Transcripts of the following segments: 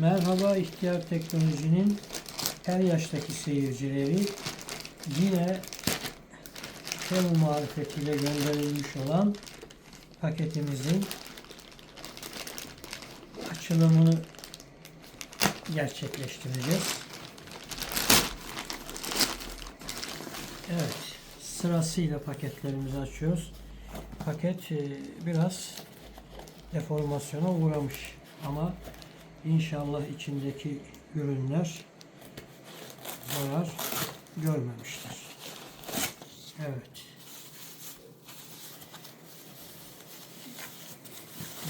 Merhaba ihtiyar teknolojinin her yaştaki seyircileri yine Temu marifetiyle gönderilmiş olan paketimizin açılımını gerçekleştireceğiz. Evet, sırasıyla paketlerimizi açıyoruz. Paket e, biraz deformasyona uğramış ama inşallah içindeki ürünler zarar görmemiştir. Evet.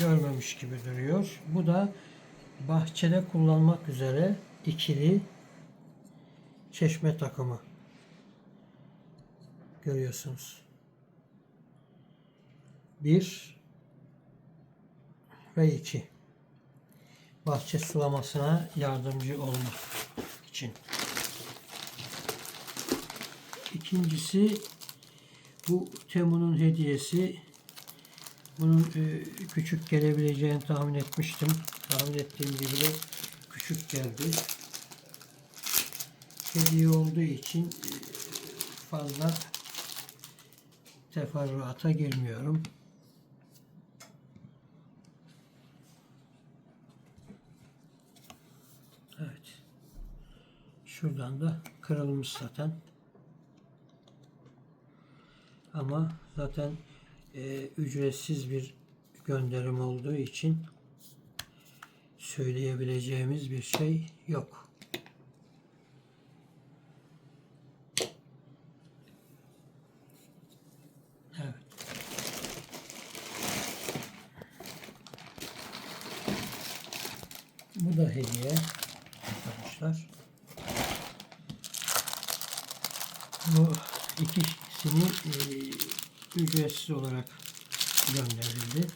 Görmemiş gibi duruyor. Bu da bahçede kullanmak üzere ikili çeşme takımı. Görüyorsunuz. Bir ve iki. Bahçe sulamasına yardımcı olmak için. İkincisi bu Temu'nun hediyesi. Bunun e, küçük gelebileceğini tahmin etmiştim. Tahmin ettiğim gibi de küçük geldi. Hediye olduğu için e, fazla teferruata girmiyorum. Evet. Şuradan da kırılmış zaten. Ama zaten e, ücretsiz bir gönderim olduğu için söyleyebileceğimiz bir şey yok. Evet. Bu da hediye arkadaşlar. Bu ikisini e, ücretsiz olarak gönderildi.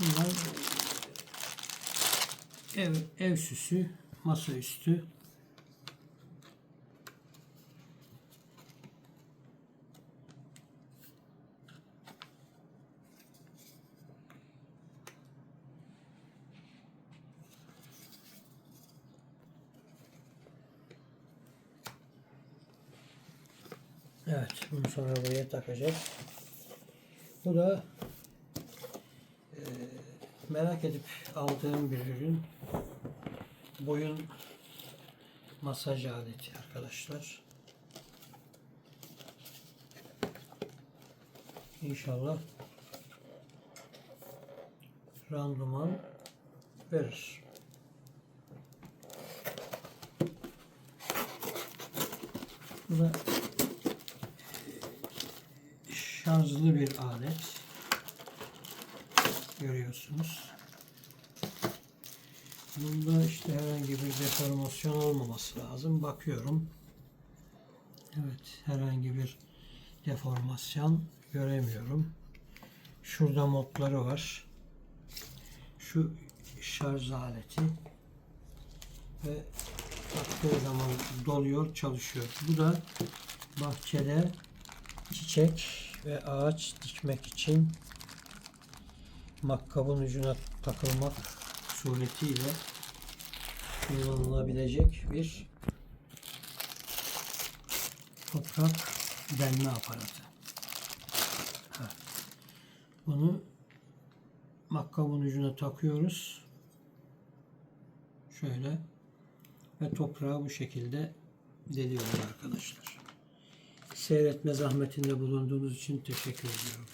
Bunlar e, ev, ev süsü, masaüstü. Evet, bunu sonra buraya takacağız. Bu da e, merak edip aldığım bir ürün. Boyun masaj aleti arkadaşlar. İnşallah randıman verir. Bu da şarjlı bir alet. Görüyorsunuz. Bunda işte herhangi bir deformasyon olmaması lazım. Bakıyorum. Evet, herhangi bir deformasyon göremiyorum. Şurada modları var. Şu şarj aleti ve taktığı zaman doluyor, çalışıyor. Bu da bahçede çiçek ve ağaç dikmek için makkabın ucuna takılmak suretiyle kullanılabilecek bir toprak delme aparatı. Bunu makkabın ucuna takıyoruz. Şöyle ve toprağı bu şekilde deliyoruz arkadaşlar. Seyretme zahmetinde bulunduğunuz için teşekkür ediyorum.